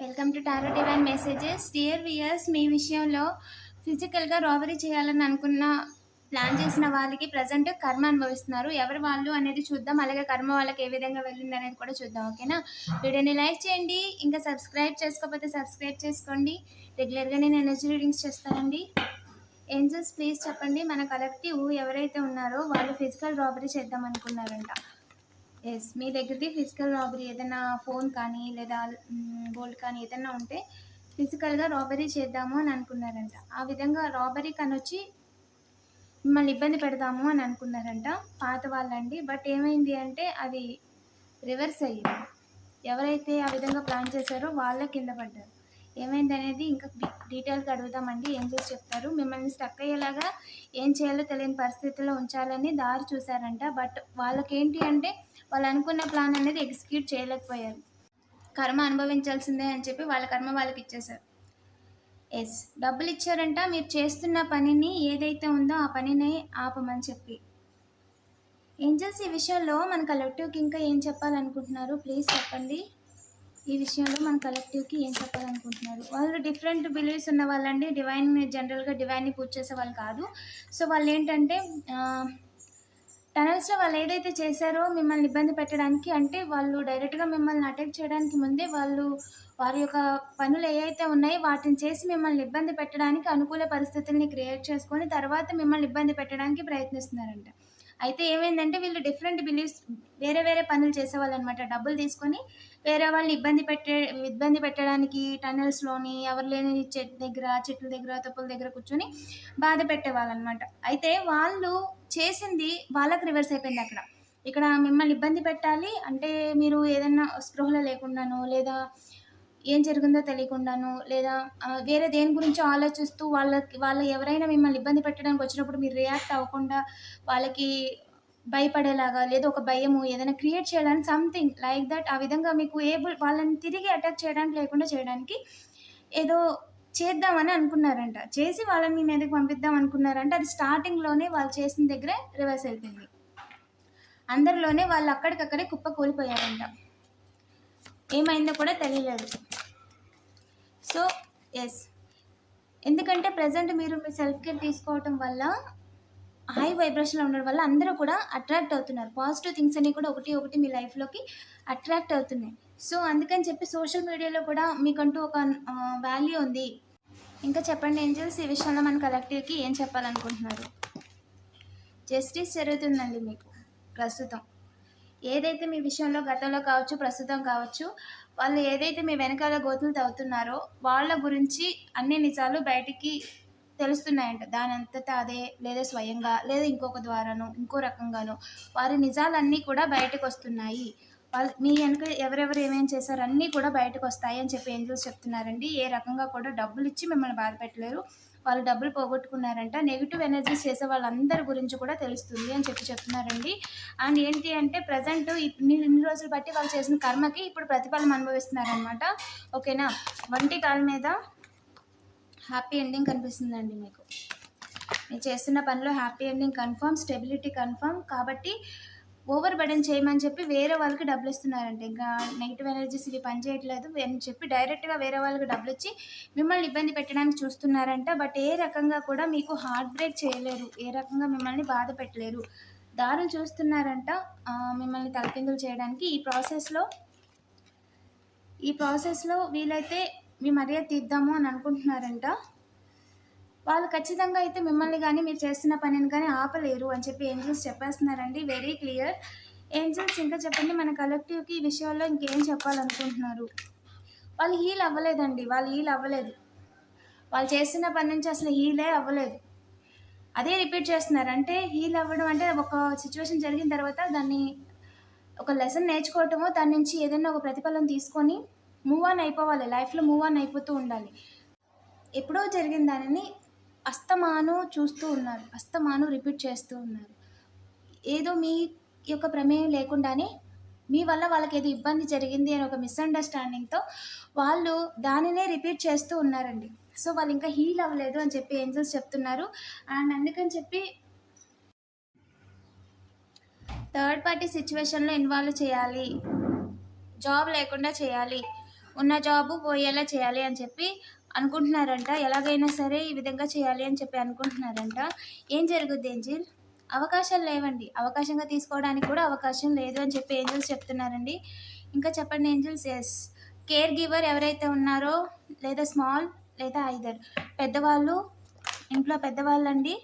Welcome to tarot divine messages dear viewers మీ విషయంలో ఫిజికల్గా robbery చేయాలని అనుకున్న ప్లాన్ చేసిన వాళ్ళకి ప్రజెంట్ కర్మ అనుభవిస్తున్నారు. ఎవరు వాళ్ళు అనేది చూద్దాం. అలాగే కర్మ వాళ్ళకి ఏ విధంగా వెళ్ళింది అనేది కూడా చూద్దాం. ఓకేనా వీడియోని లైక్ చేయండి. ఇంకా సబ్స్క్రైబ్ చేసుకోకపోతే సబ్స్క్రైబ్ చేసుకోండి. రెగ్యులర్గా నేను ఎనర్జీ రీడింగ్స్ చేస్తానండి. ఏంజల్స్ ప్లీజ్ చెప్పండి. మన కలెక్టివ్ ఎవరైతే ఉన్నారో వాళ్ళు ఫిజికల్ రాబరీ చేద్దాం అనుకున్నారంట. ఎస్ మీ దగ్గరది ఫిజికల్ రాబరీ ఏదైనా ఫోన్ కానీ లేదా గోల్డ్ కానీ ఏదైనా ఉంటే ఫిజికల్గా రాబరీ చేద్దాము అని అనుకున్నారంట. ఆ విధంగా రాబరీ కనొచ్చి మిమ్మల్ని ఇబ్బంది పెడదాము అని అనుకున్నారంట పాత వాళ్ళండి. బట్ ఏమైంది అంటే అది రివర్స్ అయ్యింది. ఎవరైతే ఆ విధంగా ప్లాన్ చేశారో వాళ్ళ కింద పడ్డారు. ఏమైంది అనేది ఇంకా డీటెయిల్గా అడుగుదామండి. ఏం చేసి చెప్తారు? మిమ్మల్ని స్టక్ అయ్యేలాగా ఏం చేయాలో తెలియని పరిస్థితిలో ఉంచాలని దారి చూశారంట. బట్ వాళ్ళకేంటి అంటే వాళ్ళు అనుకున్న ప్లాన్ అనేది ఎగ్జిక్యూట్ చేయలేకపోయారు. కర్మ అనుభవించాల్సిందే అని చెప్పి వాళ్ళ కర్మ వాళ్ళకి ఇచ్చేశారు. ఎస్ డబ్బులు ఇచ్చారంట. మీరు చేస్తున్న పనిని ఏదైతే ఉందో ఆ పనిని ఆపమని చెప్పి. ఏంజల్స్ ఈ విషయంలో మన కలెక్టివ్కి ఇంకా ఏం చెప్పాలనుకుంటున్నారు? ప్లీజ్ చెప్పండి. ఈ విషయంలో మన కలెక్టివ్కి ఏం చెప్పాలనుకుంటున్నారు? వాళ్ళు డిఫరెంట్ బిలీవ్స్ ఉన్న వాళ్ళండి. డివైన్ జనరల్గా డివైన్ని పూజ చేసే వాళ్ళు కాదు. సో వాళ్ళు ఏంటంటే టనల్స్లో వాళ్ళు ఏదైతే చేశారో మిమ్మల్ని ఇబ్బంది పెట్టడానికి అంటే వాళ్ళు డైరెక్ట్గా మిమ్మల్ని అటాక్ చేయడానికి ముందే వాళ్ళు వారి యొక్క పనులు ఏవైతే ఉన్నాయో వాటిని చేసి మిమ్మల్ని ఇబ్బంది పెట్టడానికి అనుకూల పరిస్థితుల్ని క్రియేట్ చేసుకొని తర్వాత మిమ్మల్ని ఇబ్బంది పెట్టడానికి ప్రయత్నిస్తున్నారంట. అయితే ఏమైందంటే వీళ్ళు డిఫరెంట్ బిలీఫ్స్ వేరే వేరే పనులు చేసేవాళ్ళు అనమాట డబ్బులు తీసుకొని వేరే వాళ్ళని ఇబ్బంది పెట్టే ఇబ్బంది పెట్టడానికి టనల్స్లోని ఎవరు లేని చెట్టు దగ్గర చెట్ల దగ్గర తప్పుల దగ్గర కూర్చొని బాధ పెట్టేవాళ్ళు అనమాట అయితే వాళ్ళు చేసింది వాళ్ళకి రివర్స్ అయిపోయింది అక్కడ. ఇక్కడ మిమ్మల్ని ఇబ్బంది పెట్టాలి అంటే మీరు ఏదైనా స్పృహలో లేకుండానో లేదా ఏం జరిగిందో తెలియకుండాను లేదా వేరే దేని గురించి ఆలోచిస్తూ వాళ్ళకి వాళ్ళు ఎవరైనా మిమ్మల్ని ఇబ్బంది పెట్టడానికి వచ్చినప్పుడు మీరు రియాక్ట్ అవ్వకుండా వాళ్ళకి భయపడేలాగా లేదా ఒక భయము ఏదైనా క్రియేట్ చేయడానికి సంథింగ్ లైక్ దట్ ఆ విధంగా మీకు ఏబుల్ వాళ్ళని తిరిగి అటాక్ చేయడానికి లేకుండా చేయడానికి ఏదో చేద్దామని అనుకున్నారంట. చేసి వాళ్ళని మీ మీదకి పంపిద్దాం అనుకున్నారంట. అది స్టార్టింగ్లోనే వాళ్ళు చేసిన దగ్గరే రివర్స్ అయిపోయింది. అందరిలోనే వాళ్ళు అక్కడికక్కడే కుప్ప కూలిపోయారంట. ఏమైందో కూడా తెలియలేదు. సో ఎస్ ఎందుకంటే ప్రజెంట్ మీరు మీ సెల్ఫ్ కేర్ తీసుకోవటం వల్ల హై వైబ్రేషన్లో ఉండడం వల్ల అందరూ కూడా అట్రాక్ట్ అవుతున్నారు. పాజిటివ్ థింగ్స్ అన్నీ కూడా ఒకటి ఒకటి మీ లైఫ్లోకి అట్రాక్ట్ అవుతున్నాయి. సో అందుకని చెప్పి సోషల్ మీడియాలో కూడా మీకంటూ ఒక వాల్యూ ఉంది. ఇంకా చెప్పండి ఏంజల్స్ ఈ విషయంలో మన కలెక్టివ్కి ఏం చెప్పాలనుకుంటున్నారు? జస్టిస్ జరుగుతుందండి మీకు ప్రస్తుతం. ఏదైతే మీ విషయంలో గతంలో కావచ్చు ప్రస్తుతం కావచ్చు వాళ్ళు ఏదైతే మీ వెనకాల గోతులు తవ్వుతున్నారో వాళ్ళ గురించి అన్ని నిజాలు బయటికి తెలుస్తున్నాయంట. దాని అంతటా అదే లేదా స్వయంగా లేదా ఇంకొక ద్వారానో ఇంకో రకంగానో. వారి నిజాలన్నీ కూడా బయటకు వస్తున్నాయి వాళ్ళు మీ వెనుక ఎవరెవరు ఏమేం చేశారు అన్నీ కూడా బయటకు వస్తాయి అని చెప్పి ఏంజల్స్ చెప్తున్నారండి. ఏ రకంగా కూడా డబ్బులు ఇచ్చి మిమ్మల్ని బాధ పెట్టలేరు వాళ్ళు డబ్బులు పోగొట్టుకున్నారంట. నెగిటివ్ ఎనర్జీస్ చేసే వాళ్ళందరి గురించి కూడా తెలుస్తుంది అని చెప్పి చెప్తున్నారండి. అండ్ ఏంటి అంటే ప్రజెంట్ ఇన్ని ఇన్ని రోజులు బట్టి వాళ్ళు చేసిన కర్మకి ఇప్పుడు ప్రతిఫలం అనుభవిస్తున్నారనమాట ఓకేనా వంటి కాల మీద హ్యాపీ ఎండింగ్ కనిపిస్తుందండి మీకు. మీరు చేస్తున్న పనిలో happy ending confirm stability confirm కాబట్టి ఓవర్ బర్డెన్ చేయమని చెప్పి వేరే వాళ్ళకి డబ్బులు ఇస్తున్నారంట ఇంకా నెగిటివ్ ఎనర్జీస్ ఇవి పని చేయట్లేదు అని చెప్పి డైరెక్ట్గా వేరే వాళ్ళకి డబ్బులు ఇచ్చి మిమ్మల్ని ఇబ్బంది పెట్టడానికి చూస్తున్నారంట. బట్ ఏ రకంగా కూడా మీకు హార్ట్ బ్రేక్ చేయలేరు. ఏ రకంగా మిమ్మల్ని బాధ పెట్టలేరు. దారులు చూస్తున్నారంట. మిమ్మల్ని తలకిందులు చేయడానికి. ఈ ప్రాసెస్లో ఈ ప్రాసెస్లో వీలైతే మీ మర్యాద తీద్దాము అని అనుకుంటున్నారంట. వాళ్ళు ఖచ్చితంగా అయితే మిమ్మల్ని కానీ మీరు చేస్తున్న పనిని కానీ ఆపలేరు అని చెప్పి ఏంజల్స్ చెప్పేస్తున్నారండి. వెరీ క్లియర్ ఏంజల్స్ ఇంకా చెప్పండి మన కలెక్టివ్కి ఈ విషయాల్లో ఇంకేం చెప్పాలనుకుంటున్నారు? వాళ్ళు హీల్ అవ్వలేదండి. వాళ్ళు హీల్ అవ్వలేదు. వాళ్ళు చేస్తున్న పని నుంచి అసలు హీలే అవ్వలేదు. అదే రిపీట్ చేస్తున్నారు. అంటే హీల్ అవ్వడం అంటే ఒక సిచ్యువేషన్ జరిగిన తర్వాత దాన్ని ఒక లెసన్ నేర్చుకోవటము దాని నుంచి ఏదైనా ఒక ప్రతిఫలం తీసుకొని మూవ్ ఆన్ అయిపోవాలి. లైఫ్లో మూవ్ ఆన్ అయిపోతూ ఉండాలి. ఎప్పుడో జరిగిన దానిని అస్తమాను చూస్తూ ఉన్నారు. అస్తమాను రిపీట్ చేస్తూ ఉన్నారు. ఏదో మీ యొక్క ప్రమేయం లేకుండానే మీ వల్ల వాళ్ళకి ఏదో ఇబ్బంది జరిగింది అని ఒక మిస్అండర్స్టాండింగ్తో వాళ్ళు దానినే రిపీట్ చేస్తూ ఉన్నారండి. సో వాళ్ళు ఇంకా హీల్ అవ్వలేదు అని చెప్పి ఏంజల్స్ చెప్తున్నారు. అండ్ అందుకని చెప్పి థర్డ్ పార్టీ సిచ్యువేషన్లో ఇన్వాల్వ్ చేయాలి. జాబ్ లేకుండా చేయాలి. ఉన్న జాబు పోయేలా చేయాలి అని చెప్పి అనుకుంటున్నారంట. ఎలాగైనా సరే ఈ విధంగా చేయాలి అని చెప్పి అనుకుంటున్నారంట. ఏం జరుగుద్ది ఏంజిల్? అవకాశాలు లేవండి. అవకాశంగా తీసుకోవడానికి కూడా అవకాశం లేదు అని చెప్పి ఏంజల్స్ చెప్తున్నారండి. ఇంకా చెప్పండి ఏంజల్స్? ఎస్ కేర్ గివర్ ఎవరైతే ఉన్నారో లేదా స్మాల్ లేదా ఐదర్ పెద్దవాళ్ళు ఇంట్లో పెద్దవాళ్ళండి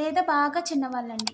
లేదా బాగా చిన్నవాళ్ళండి.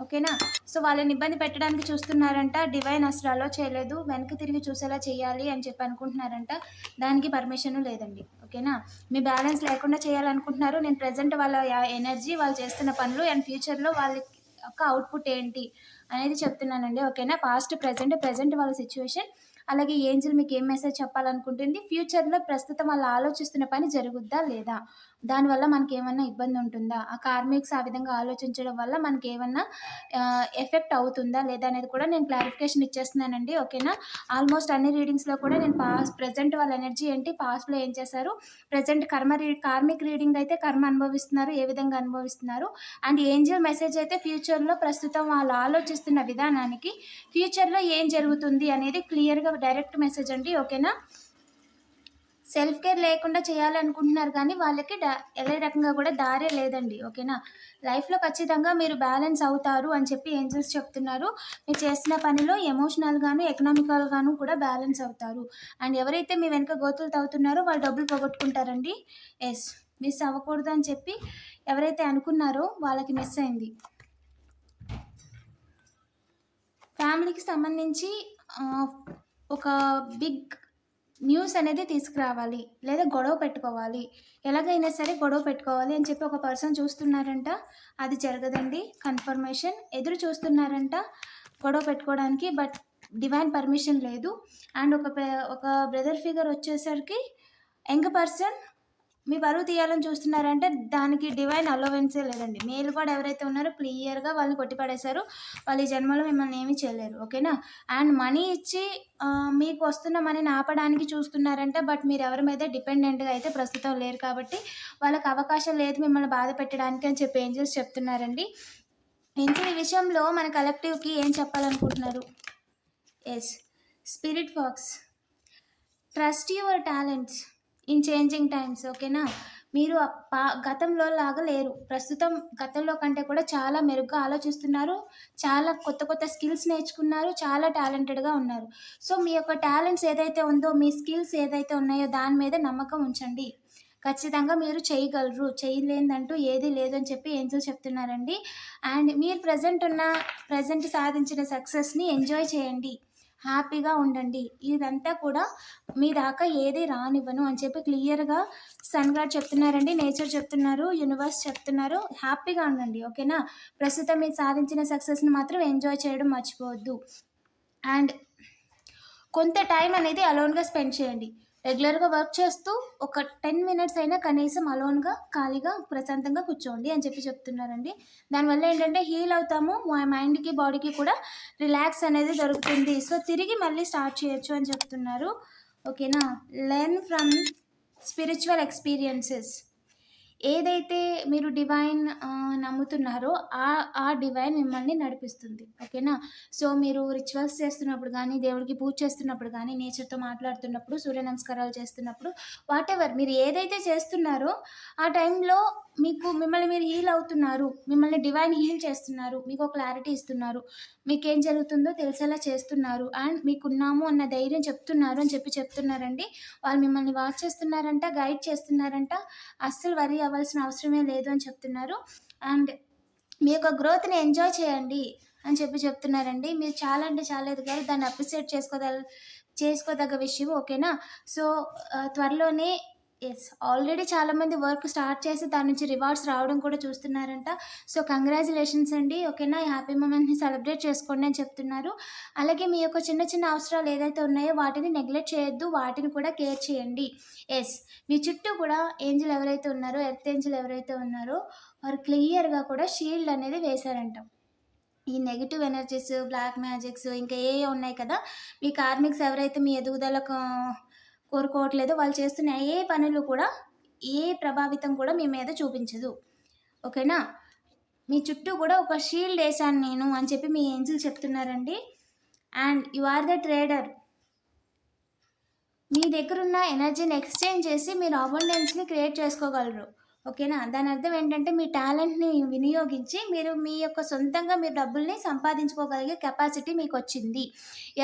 ఓకేనా? సో వాళ్ళని ఇబ్బంది పెట్టడానికి చూస్తున్నారంట. డివైన్ అసలు అలో చేయలేదు. వెనక్కి తిరిగి చూసేలా చేయాలి అని చెప్పి అనుకుంటున్నారంట. దానికి పర్మిషన్ లేదండి. ఓకేనా? మీ బ్యాలెన్స్ లేకుండా చేయాలనుకుంటున్నారు. నేను ప్రజెంట్ వాళ్ళ ఎనర్జీ వాళ్ళు చేస్తున్న పనులు అండ్ ఫ్యూచర్లో వాళ్ళ యొక్క అవుట్పుట్ ఏంటి అనేది చెప్తున్నానండి. ఓకేనా? పాస్ట్ ప్రజెంట్ ప్రజెంట్ వాళ్ళ సిచ్యువేషన్. అలాగే ఏంజిల్ మీకు ఏం మెసేజ్ చెప్పాలనుకుంటుంది? ఫ్యూచర్లో ప్రస్తుతం వాళ్ళు ఆలోచిస్తున్న పని జరుగుద్దా లేదా? దానివల్ల మనకి ఏమన్నా ఇబ్బంది ఉంటుందా ఆ కార్మిక్స్ ఆ విధంగా ఆలోచించడం వల్ల మనకి ఏమన్నా ఎఫెక్ట్ అవుతుందా లేదా అనేది కూడా నేను క్లారిఫికేషన్ ఇచ్చేస్తున్నానండి ఓకేనా? ఆల్మోస్ట్ అన్ని రీడింగ్స్లో కూడా నేను పాస్ ప్రజెంట్ వాళ్ళ ఎనర్జీ ఏంటి పాస్ట్లో ఏం చేశారు? ప్రజెంట్ కర్మ రీ కార్మిక్ రీడింగ్ అయితే కర్మ అనుభవిస్తున్నారు ఏ విధంగా అనుభవిస్తున్నారు? అండ్ ఏంజల్ మెసేజ్ అయితే ఫ్యూచర్లో ప్రస్తుతం వాళ్ళు ఆలోచిస్తున్న విధానానికి ఫ్యూచర్లో ఏం జరుగుతుంది అనేది క్లియర్గా డైరెక్ట్ మెసేజ్ అండి ఓకేనా? సెల్ఫ్ కేర్ లేకుండా చేయాలనుకుంటున్నారు కానీ వాళ్ళకి డా ఏ రకంగా కూడా దారే లేదండి ఓకేనా? లైఫ్లో ఖచ్చితంగా మీరు బ్యాలెన్స్ అవుతారు అని చెప్పి ఏంజల్స్ చెప్తున్నారు. మీరు చేసిన పనిలో ఎమోషనల్గాను ఎకనామికల్గాను కూడా బ్యాలెన్స్ అవుతారు. అండ్ ఎవరైతే మీ వెనుక గోతులు తవ్వుతున్నారో వాళ్ళు డబ్బులు పోగొట్టుకుంటారండి. ఎస్ మిస్ అవ్వకూడదు అని చెప్పి ఎవరైతే అనుకున్నారో వాళ్ళకి మిస్ అయింది. ఫ్యామిలీకి సంబంధించి ఒక బిగ్ న్యూస్ అనేది తీసుకురావాలి లేదా గొడవ పెట్టుకోవాలి. ఎలాగైనా సరే గొడవ పెట్టుకోవాలి అని చెప్పి ఒక పర్సన్ చూస్తున్నారంట. అది జరగదండి. కన్ఫర్మేషన్ ఎదురు చూస్తున్నారంట గొడవ పెట్టుకోవడానికి బట్ డివైన్ పర్మిషన్ లేదు. అండ్ ఒక ఒక బ్రదర్ ఫిగర్ వచ్చేసరికి యంగ్ పర్సన్ మీ బరువు తీయాలని చూస్తున్నారంటే దానికి డివైన్ అలోవెన్సే లేదండి. మేలు కూడా ఎవరైతే ఉన్నారో క్లియర్గా వాళ్ళని కొట్టిపడేశారు వాళ్ళ జన్మలో మిమ్మల్ని ఏమీ చేయలేరు. ఓకేనా? అండ్ మనీ ఇచ్చి మీకు వస్తున్న మనీని ఆపడానికి చూస్తున్నారంటే బట్ మీరు ఎవరి మీద డిపెండెంట్గా అయితే ప్రస్తుతం లేరు కాబట్టి వాళ్ళకి అవకాశం లేదు మిమ్మల్ని బాధ పెట్టడానికి అని చెప్పి ఏంజల్స్ చెప్తున్నారండి. ఏంజల్ ఈ విషయంలో మన కలెక్టివ్కి ఏం చెప్పాలనుకుంటున్నారు? Yes spirit fox trust your talents in changing times ఓకేనా మీరు పా- గతంలో లాగా లేరు. ప్రస్తుతం గతంలో కంటే కూడా చాలా మెరుగ్గా ఆలోచిస్తున్నారు. చాలా కొత్త కొత్త స్కిల్స్ నేర్చుకున్నారు. చాలా టాలెంటెడ్గా ఉన్నారు. సో మీ యొక్క టాలెంట్స్ ఏదైతే ఉందో మీ స్కిల్స్ ఏదైతే ఉన్నాయో దాని మీద నమ్మకం ఉంచండి. ఖచ్చితంగా మీరు చేయగలరు. చేయలేదంటూ ఏది లేదని చెప్పి ఏంజల్ చెప్తున్నారండి. అండ్ మీరు ప్రజెంట్ ఉన్న ప్రజెంట్ సాధించిన సక్సెస్ని ఎంజాయ్ చేయండి. హ్యాపీగా ఉండండి. ఇదంతా కూడా మీ దాకా ఏది రానివ్వను అని చెప్పి క్లియర్గా సన్ గారు చెప్తున్నారండి నేచర్ చెప్తున్నారు యూనివర్స్ చెప్తున్నారు. హ్యాపీగా ఉండండి ఓకేనా? ప్రస్తుతం మీరు సాధించిన సక్సెస్ని మాత్రం ఎంజాయ్ చేయడం మర్చిపోవద్దు. అండ్ కొంత టైం అనేది అలోన్గా స్పెండ్ చేయండి. రెగ్యులర్గా వర్క్ చేస్తూ ఒక టెన్ మినిట్స్ అయినా కనీసం అలోన్గా ఖాళీగా ప్రశాంతంగా కూర్చోండి అని చెప్పి చెప్తున్నారండి. దానివల్ల ఏంటంటే హీల్ అవుతాము మా మైండ్కి బాడీకి కూడా రిలాక్స్ అనేది దొరుకుతుంది. సో తిరిగి మళ్ళీ స్టార్ట్ చేయొచ్చు అని చెప్తున్నారు. ఓకేనా? Learn from spiritual experiences. ఏదైతే మీరు డివైన్ నమ్ముతున్నారో ఆ ఆ డివైన్ మిమ్మల్ని నడిపిస్తుంది. ఓకేనా? సో మీరు రిచువల్స్ చేస్తున్నప్పుడు కానీ దేవుడికి పూజ చేస్తున్నప్పుడు కానీ నేచర్తో మాట్లాడుతున్నప్పుడు సూర్య నమస్కారాలు చేస్తున్నప్పుడు వాట్ ఎవర్ మీరు ఏదైతే చేస్తున్నారో ఆ టైంలో మీకు మిమ్మల్ని మీరు హీల్ అవుతున్నారు. మిమ్మల్ని డివైన్ హీల్ చేస్తున్నారు. మీకు ఒక క్లారిటీ ఇస్తున్నారు. మీకు ఏం జరుగుతుందో తెలిసేలా చేస్తున్నారు. అండ్ మీకున్నాము అన్న ధైర్యం చెప్తున్నారు అని చెప్పి చెప్తున్నారండి. వాళ్ళు మిమ్మల్ని వాచ్ చేస్తున్నారంట గైడ్ చేస్తున్నారంట. అస్సలు వరి అవ్వాల్సిన అవసరమే లేదు అని చెప్తున్నారు. అండ్ మీ యొక్క గ్రోత్ని ఎంజాయ్ చేయండి అని చెప్పి చెప్తున్నారండి. మీరు చాలా అంటే చాలా ఎదిగారు. దాన్ని అప్రిషియేట్ చేసుకోదల్ చేసుకోదగ్గ విషయం ఓకేనా? సో త్వరలోనే ఎస్ ఆల్రెడీ చాలామంది వర్క్ స్టార్ట్ చేసి దాని నుంచి రివార్డ్స్ రావడం కూడా చూస్తున్నారంట. సో కంగ్రాచులేషన్స్ అండి. ఓకేనా? ఈ హ్యాపీ మూమెంట్ని సెలబ్రేట్ చేసుకోండి అని చెప్తున్నారు. అలాగే మీ యొక్క చిన్న చిన్న అవసరాలు ఏదైతే ఉన్నాయో వాటిని నెగ్లెక్ట్ చేయొద్దు. వాటిని కూడా కేర్ చేయండి. ఎస్ మీ చుట్టూ కూడా ఏంజిల్ ఎవరైతే ఉన్నారో ఎర్త్ ఏంజిల్ ఎవరైతే ఉన్నారో వారు క్లియర్గా కూడా షీల్డ్ అనేది వేశారంట. ఈ నెగిటివ్ ఎనర్జీస్ బ్లాక్ మ్యాజిక్స్ ఇంకా ఏ ఉన్నాయి కదా? మీ కార్మిక్స్ ఎవరైతే మీ ఎదుగుదలకు కోరుకోవట్లేదు. వాళ్ళు చేస్తున్న ఏ పనులు కూడా ఏ ప్రభావితం కూడా మీ మీద చూపించదు. ఓకేనా? మీ చుట్టూ కూడా ఒక షీల్డ్ వేసాను నేను అని చెప్పి మీ ఏంజిల్ చెప్తున్నారండి. And you are the trader. మీ దగ్గరున్న ఎనర్జీని ఎక్స్చేంజ్ చేసి మీరు అబండెన్స్ని క్రియేట్ చేసుకోగలరు. ఓకేనా? దాని అర్థం ఏంటంటే మీ టాలెంట్ని వినియోగించి మీరు మీ యొక్క సొంతంగా మీరు డబ్బుల్ని సంపాదించుకోగలిగే కెపాసిటీ మీకు వచ్చింది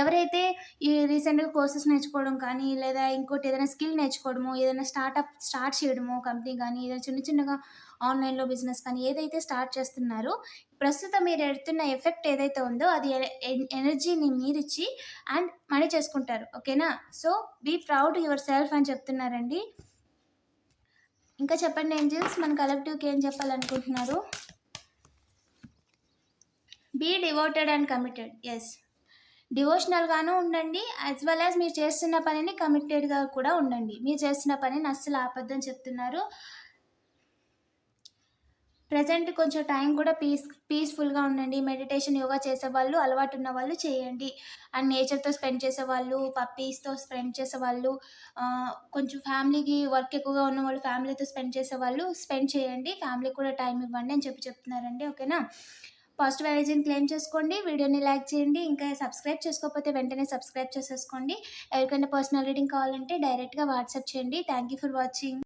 ఎవరైతే ఈ రీసెంట్గా కోర్సెస్ నేర్చుకోవడం కానీ లేదా ఇంకోటి ఏదైనా స్కిల్ నేర్చుకోవడము ఏదైనా స్టార్ట్అప్ స్టార్ట్ చేయడము కంపెనీ కానీ ఏదైనా చిన్న చిన్నగా ఆన్లైన్లో బిజినెస్ కానీ ఏదైతే స్టార్ట్ చేస్తున్నారో ప్రస్తుతం మీరు ఎడుతున్న ఎఫెక్ట్ ఏదైతే ఉందో అది ఎనర్జీని మీరిచ్చి అండ్ మనీ చేసుకుంటారు. ఓకేనా? So be proud yourself అని చెప్తున్నారండి. ఇంకా చెప్పండి ఏంజిల్స్ మన కలెక్టివ్కి ఏం చెప్పాలనుకుంటున్నారు? Be devoted and committed yes డివోషనల్గాను ఉండండి యాజ్ వెల్ యాజ్ మీరు చేస్తున్న పనిని కమిటెడ్గా కూడా ఉండండి. మీరు చేస్తున్న పనిని అస్సలు ఆపద్దని చెప్తున్నారు. ప్రజెంట్ కొంచెం టైం కూడా పీస్ పీస్ఫుల్గా ఉండండి. మెడిటేషన్ యోగా చేసే వాళ్ళు అలవాటు ఉన్న వాళ్ళు చేయండి. అండ్ నేచర్తో స్పెండ్ చేసే వాళ్ళు పప్పీస్తో స్పెండ్ చేసే వాళ్ళు కొంచెం ఫ్యామిలీకి వర్క్ ఎక్కువగా ఉన్న వాళ్ళు ఫ్యామిలీతో స్పెండ్ చేసే వాళ్ళు స్పెండ్ చేయండి. ఫ్యామిలీకి కూడా టైం ఇవ్వండి అని చెప్పి చెప్తున్నారండి. ఓకేనా? పాజిటివ్ ఎనర్జీని క్లెయిమ్ చేసుకోండి. వీడియోని లైక్ చేయండి. ఇంకా సబ్స్క్రైబ్ చేసుకోకపోతే వెంటనే సబ్స్క్రైబ్ చేసేసుకోండి. ఎవరికైనా పర్సనల్ రీడింగ్ కావాలంటే డైరెక్ట్గా వాట్సాప్ చేయండి. Thank you for watching.